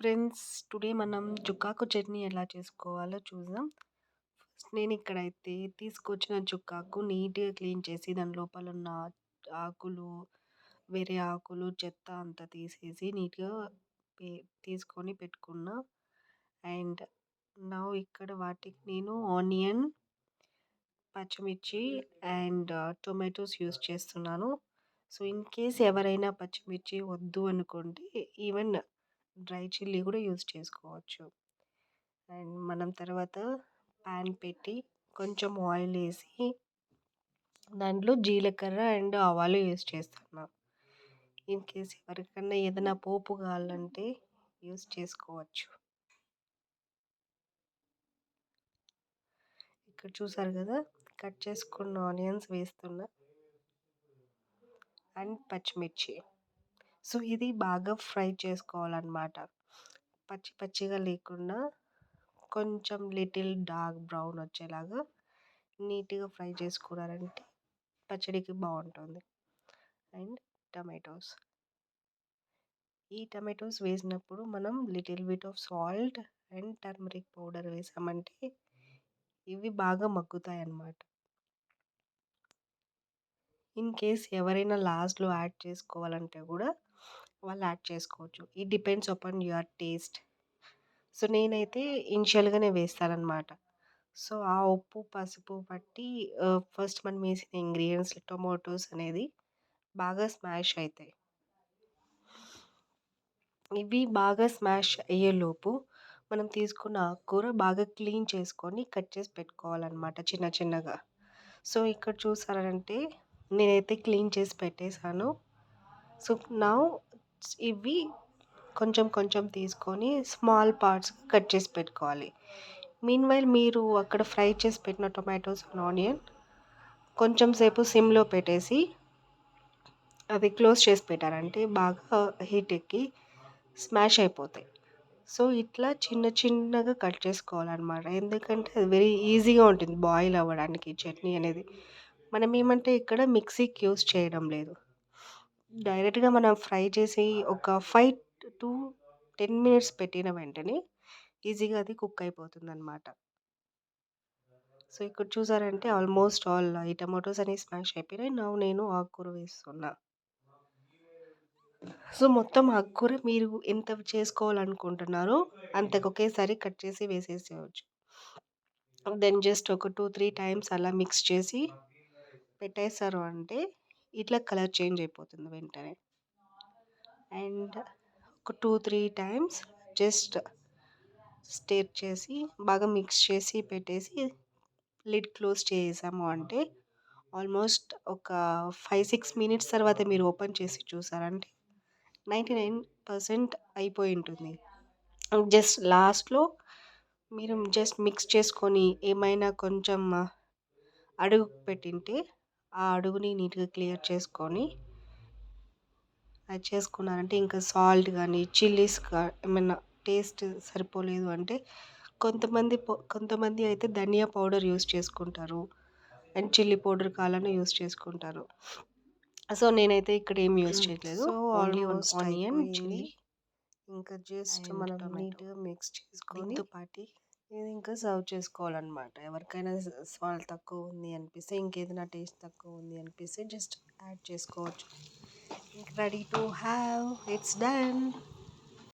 Friends today మనం చుక్కాకు చట్నీ ఎలా చేసుకోవాలో చూద్దాం. ఫస్ట్ నేను ఇక్కడైతే తీసుకొచ్చిన చుక్కాకు నీట్గా క్లీన్ చేసి దాని లోపల ఉన్న ఆకులు వేరే ఆకులు చెత్త అంతా తీసేసి నీట్గా తీసుకొని పెట్టుకున్నా. అండ్ నా ఇక్కడ వాటికి నేను ఆనియన్ పచ్చిమిర్చి అండ్ టొమాటోస్ యూస్ చేస్తున్నాను. సో ఇన్ కేస్ ఎవరైనా పచ్చిమిర్చి వద్దు అనుకుంటే ఈవెన్ డ్రై చిల్లీ కూడా యూజ్ చేసుకోవచ్చు. అండ్ మనం తర్వాత ప్యాన్ పెట్టి కొంచెం ఆయిల్ వేసి దాంట్లో జీలకర్ర అండ్ ఆవాలు యూస్ చేస్తున్నాం. ఇన్ కేస్ ఎవరికన్నా ఏదైనా పోపు కావాలంటే యూజ్ చేసుకోవచ్చు. ఇక్కడ చూసారు కదా కట్ చేసుకున్న ఆనియన్స్ వేస్తున్నా. అండ్ పచ్చిమిర్చి. సో ఇది బాగా ఫ్రై చేసుకోవాలన్నమాట. పచ్చి పచ్చిగా లేకుండా కొంచెం లిటిల్ డార్క్ బ్రౌన్ వచ్చేలాగా నీట్గా ఫ్రై చేసుకున్నారంటే పచ్చడికి బాగుంటుంది. And tomatoes. ఈ టమాటోస్ వేసినప్పుడు మనం little bit of salt and turmeric powder వేసామంటే ఇవి బాగా మగ్గుతాయి అన్నమాట ఇన్ కేస్ ఎవరైనా లాస్ట్లో యాడ్ చేసుకోవాలంటే కూడా వాళ్ళు యాడ్ చేసుకోవచ్చు. It depends upon your taste so నేనైతే ఇనిషియల్గానే వేస్తానన్నమాట. సో ఆ ఉప్పు పసుపు పట్టి ఫస్ట్ మనం వేసిన ఇంగ్రీడియంట్స్ టొమాటోస్ అనేది బాగా స్మాష్ అవుతాయి ఇవి బాగా స్మాష్ అయ్యేలోపు మనం తీసుకున్న ఆకుకూర బాగా క్లీన్ చేసుకొని కట్ చేసి పెట్టుకోవాలన్నమాట చిన్న చిన్నగా. సో ఇక్కడ చూసారంటే నేనైతే క్లీన్ చేసి పెట్టేశాను. సో నా ఇవి కొంచెం కొంచెం తీసుకొని స్మాల్ పార్ట్స్ కట్ చేసి పెట్టుకోవాలి. మీన్వైల్ మీరు అక్కడ ఫ్రై చేసి పెట్టిన టొమాటోస్ అండ్ ఆనియన్ కొంచెం సేపు సిమ్లో పెట్టేసి అది క్లోజ్ చేసి పెట్టారంటే బాగా హీట్ ఎక్కి స్మాష్ అయిపోతాయి. సో ఇట్లా చిన్న చిన్నగా కట్ చేసుకోవాలన్నమాట. ఎందుకంటే అది వెరీ ఈజీగా ఉంటుంది బాయిల్ అవ్వడానికి చట్నీ అనేది. మనం ఏమంటే ఇక్కడ మిక్సీకి యూస్ చేయడం లేదు. డైరెక్ట్గా మనం ఫ్రై చేసి ఒక ఫైవ్ టు టెన్ మినిట్స్ పెట్టిన వెంటనే ఈజీగా అది కుక్ అయిపోతుంది అనమాట సో ఇక్కడ చూసారంటే ఆల్మోస్ట్ ఆల్ ఈ టమాటోస్ అనేవి స్మాష్ అయిపోయినాయి. నా నేను ఆకుకూర వేస్తున్నా. సో మొత్తం ఆకుకూర మీరు ఎంత చేసుకోవాలనుకుంటున్నారో అంతకు ఒకేసారి కట్ చేసి వేసేసేయచ్చు. దెన్ జస్ట్ ఒక టూ త్రీ టైమ్స్ అలా మిక్స్ చేసి పెట్టేశారు అంటే ఇట్లా కలర్ చేంజ్ అయిపోతుంది వెంటనే. అండ్ ఒక two three times just stir చేసి బాగా మిక్స్ చేసి పెట్టేసి లిడ్ క్లోజ్ చేసాము అంటే ఆల్మోస్ట్ ఒక ఫైవ్ సిక్స్ మినిట్స్ తర్వాత మీరు ఓపెన్ చేసి చూసారంటే నైంటీ నైన్ పర్సెంట్ అయిపోయి ఉంటుంది. జస్ట్ లాస్ట్లో మీరు జస్ట్ మిక్స్ చేసుకొని ఏమైనా కొంచెం అడుగు పెట్టింటే ఆ అడుగుని నీట్గా క్లియర్ చేసుకొని అది చేసుకున్నారంటే ఇంకా సాల్ట్ కానీ చిల్లీస్ ఏమైనా టేస్ట్ సరిపోలేదు అంటే కొంతమంది కొంతమంది అయితే ధనియా పౌడర్ యూస్ చేసుకుంటారు. అండ్ చిల్లీ పౌడర్ కావాలన్నా యూస్ చేసుకుంటారు. సో నేనైతే ఇక్కడ ఏం యూస్ చేయట్లేదు. ఓన్లీ ఆనియన్ చిల్లీ ఇంకా జస్ట్ మనం నీట్గా మిక్స్ చేసుకొని పాటి ఇది ఇంకా సర్వ్ చేసుకోవాలన్నమాట. ఎవరికైనా సాల్ట్ తక్కువ ఉంది అనిపిస్తే ఇంకేదైనా టేస్ట్ తక్కువ ఉంది అనిపిస్తే జస్ట్ యాడ్ చేసుకోవచ్చు. Ready to have it's done.